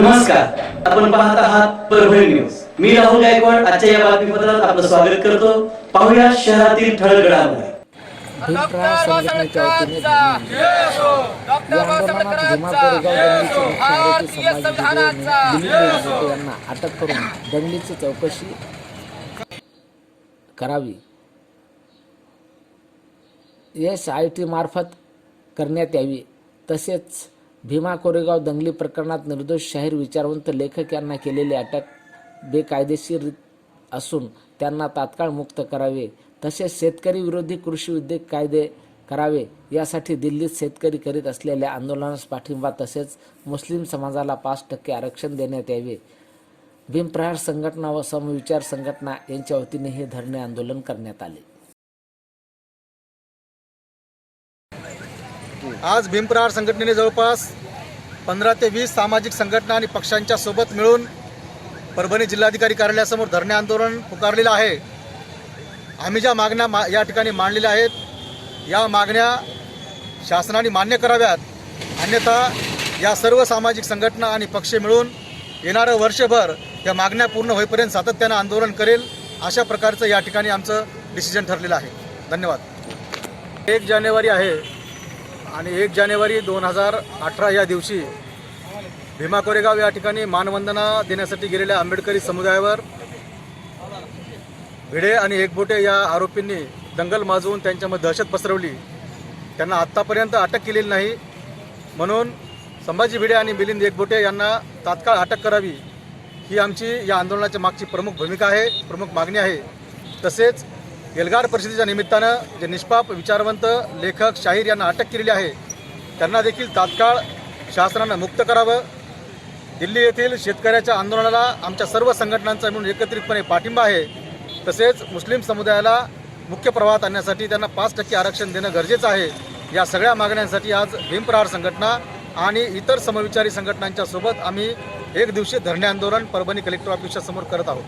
नमस्कार. आपण पाहत आहात परभणी न्यूज. मी राहुल गायकवाड आजच्या या बातमीपत्रात आपलं स्वागत करतो. पाहूया शहरातील ठळक घडामोडी यांना अटक करून दंगलीची चौकशी करावी. एस आय टी मार्फत करण्यात यावी. तसेच भीमा कोरेगाव दंगली प्रकरणात निर्दोष शाहीर विचारवंत लेखक यांना केलेली अटक बेकायदेशीर असून त्यांना तात्काळ मुक्त करावे. तसेच शेतकरी विरोधी कृषी उद्योग कायदे करावे. यासाठी दिल्लीत शेतकरी करीत असलेल्या आंदोलनास पाठिंबा तसेच मुस्लिम समाजाला पाच टक्के आरक्षण देण्यात यावे. भीमप्रहार संघटना व समविचार संघटना यांच्या वतीने हे धरणे आंदोलन करण्यात आले. आज भीमप्रहार संघटनेने जवळपास पंधरा ते वीस सामाजिक संघटना आणि पक्षांच्या सोबत मिळून परभणी जिल्हाधिकारी कार्यालयासमोर धरणे आंदोलन पुकारलेलं आहे. आम्ही ज्या मागण्या मा या ठिकाणी मांडलेल्या आहेत या मागण्या शासनाने मान्य कराव्यात. अन्यथा या सर्व सामाजिक संघटना आणि पक्ष मिळून येणारं वर्षभर या मागण्या पूर्ण होईपर्यंत सातत्यानं आंदोलन करेल अशा प्रकारचं या ठिकाणी आमचं डिसिजन ठरलेलं आहे. धन्यवाद. एक जानेवारी आहे. आणि एक जानेवारी दोन हजार अठरा या दिवशी भीमा कोरेगाव या ठिकाणी मानवंदना देण्यासाठी गेलेल्या आंबेडकरी समुदायावर भिडे आणि एकबोटे या आरोपींनी दंगल माजवून त्यांच्यामध्ये दहशत पसरवली. त्यांना आत्तापर्यंत अटक केलेली नाही. म्हणून संभाजी भिडे आणि मिलिंद एकबोटे यांना तात्काळ अटक करावी. ही आमची या आंदोलनाच्या मागची प्रमुख भूमिका आहे प्रमुख मागणी आहे. तसेच एल्गार परिषदेच्या निमित्तानं जे निष्पाप विचारवंत लेखक शाहीर यांना अटक केलेली आहे त्यांना देखील तात्काळ शासनानं मुक्त करावं. दिल्ली येथील शेतकऱ्याच्या आंदोलनाला आमच्या सर्व संघटनांचा मिळून एकत्रितपणे पाठिंबा आहे. तसेच मुस्लिम समुदायाला मुख्य प्रवाहात आणण्यासाठी त्यांना पाच टक्के आरक्षण देणं गरजेचं आहे. या सगळ्या मागण्यांसाठी आज भीमप्रहार संघटना आणि इतर समविचारी संघटनांच्या सोबत आम्ही एक दिवशी धरणे आंदोलन परभणी कलेक्टर ऑफिसच्या समोर करत आहोत.